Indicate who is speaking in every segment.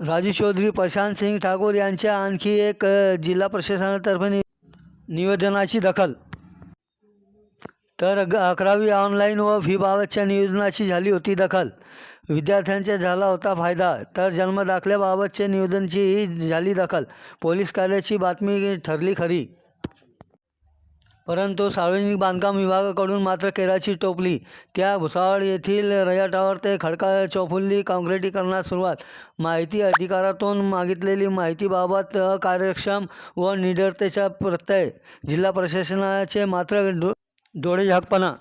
Speaker 1: राजू चौधरी प्रशांत सिंग ठाकूर यांच्या आणखी एक जिल्हा प्रशासनातर्फे नि निवेदनाची दखल. तर अकरावी ऑनलाईन व फीबाबतच्या निवेदनाची झाली होती दखल. विद्यार्थ्यांचा झाला होता फायदा तर जन्मदाखल्याबाबतच्या निवेदनचीही झाली दखल. पोलीस कार्याची बातमी ठरली खरी. परंतु सार्वजनिक बांधकाम विभागाकडून मात्र केराची टोपली त्या भुसावळ येथील रयाटावर ते खडका चौफुल्ली काँक्रिटीकरणास सुरुवात. माहिती अधिकारातून मागितलेली माहितीबाबत कार्यक्षम व निडरतेचा प्रत्यय जिल्हा प्रशासनाचे मात्र डो डोळे झाकपणा.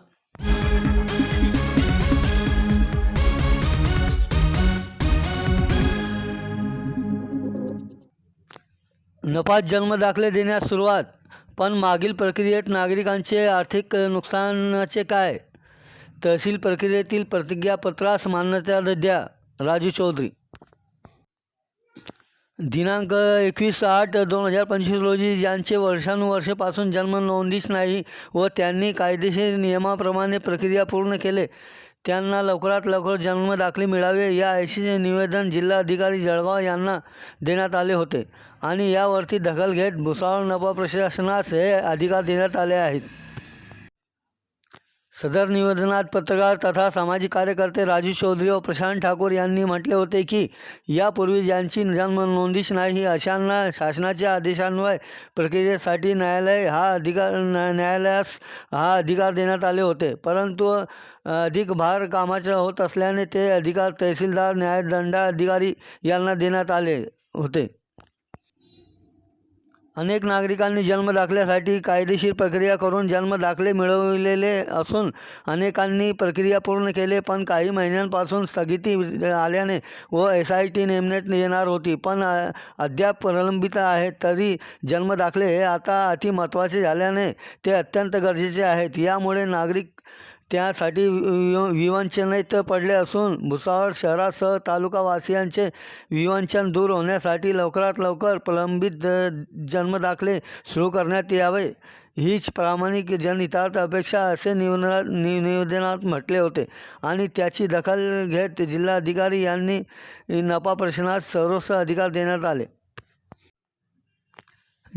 Speaker 1: नफात जन्मदाखले देण्यास सुरुवात. पण मागील प्रक्रियेत नागरिकांचे आर्थिक नुकसानाचे काय? तहसील प्रक्रियेतील प्रतिज्ञापत्रास मान्यता द्या राजू चौधरी. दिनांक एकवीस आठ दोन हजार पंचवीस रोजी ज्यांचे वर्षानुवर्षेपासून जन्म नोंदीच नाही व त्यांनी कायदेशीर नियमाप्रमाणे प्रक्रिया पूर्ण केले त्यांना लवकरात लवकर जन्मदाखले मिळावे या ऐशीचे निवेदन जिल्हाधिकारी जळगाव यांना देण्यात आले होते. आणि यावरती दखल घेत भुसावळ नफा प्रशासनास हे अधिकार देण्यात आले आहेत. सदर निवेदनात पत्रकार तथा सामाजिक कार्यकर्ते राजू चौधरी व प्रशांत ठाकूर यांनी म्हटले होते की यापूर्वी ज्यांची जन्म नोंदीच नाही अशांना शासनाच्या आदेशान्वये प्रक्रियेसाठी न्यायालय हा अधिकार न्या- न्यायालयास हा अधिकार देण्यात आले होते. परंतु अधिक भार कामाचा होत असल्याने ते अधिकार तहसीलदार न्यायदंडाधिकारी यांना देण्यात आले होते. अनेक नागरिकांनी जन्मदाखल्यासाठी कायदेशीर प्रक्रिया करून जन्मदाखले मिळवलेले असून अनेकांनी प्रक्रिया पूर्ण केले पण काही महिन्यांपासून स्थगिती आल्याने व एस आय टी नेमण्यात येणार होती. पण अद्याप प्रलंबित आहेत तरी जन्मदाखले हे आता अति महत्त्वाचे झाल्याने ते अत्यंत गरजेचे आहेत. यामुळे नागरिक त्यासाठी वि- विवंचनेत पडले असून भुसावळ शहरासह तालुकावासियांचे विवंचन दूर होण्यासाठी लवकरात लवकर प्रलंबित जन्मदाखले सुरू करण्यात यावे. हीच प्रामाणिक जनहितार्थ अपेक्षा असे निवेदनात नि निवेदनात म्हटले होते. आणि त्याची दखल घेत जिल्हाधिकारी यांनी नफा प्रश्नात सर्वस्व अधिकार देण्यात आले.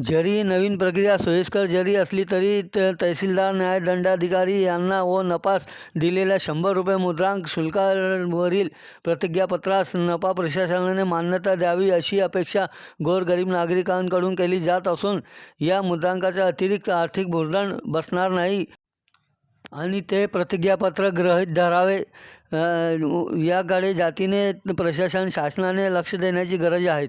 Speaker 1: जरी नवीन प्रक्रिया सोयीस्कर जरी असली तरी त तहसीलदार न्यायदंडाधिकारी यांना व नपास दिलेल्या शंभर रुपये मुद्रांक शुल्कावरील प्रतिज्ञापत्रास नपा प्रशासनाने मान्यता द्यावी अशी अपेक्षा गोरगरीब नागरिकांकडून केली जात असून या मुद्रांकाचा अतिरिक्त आर्थिक भुर्दंड बसणार नाही. आणि ते प्रतिज्ञापत्र ग्रहित धरावे. याकडे जातीने प्रशासन शासनाने लक्ष देण्याची गरज आहे.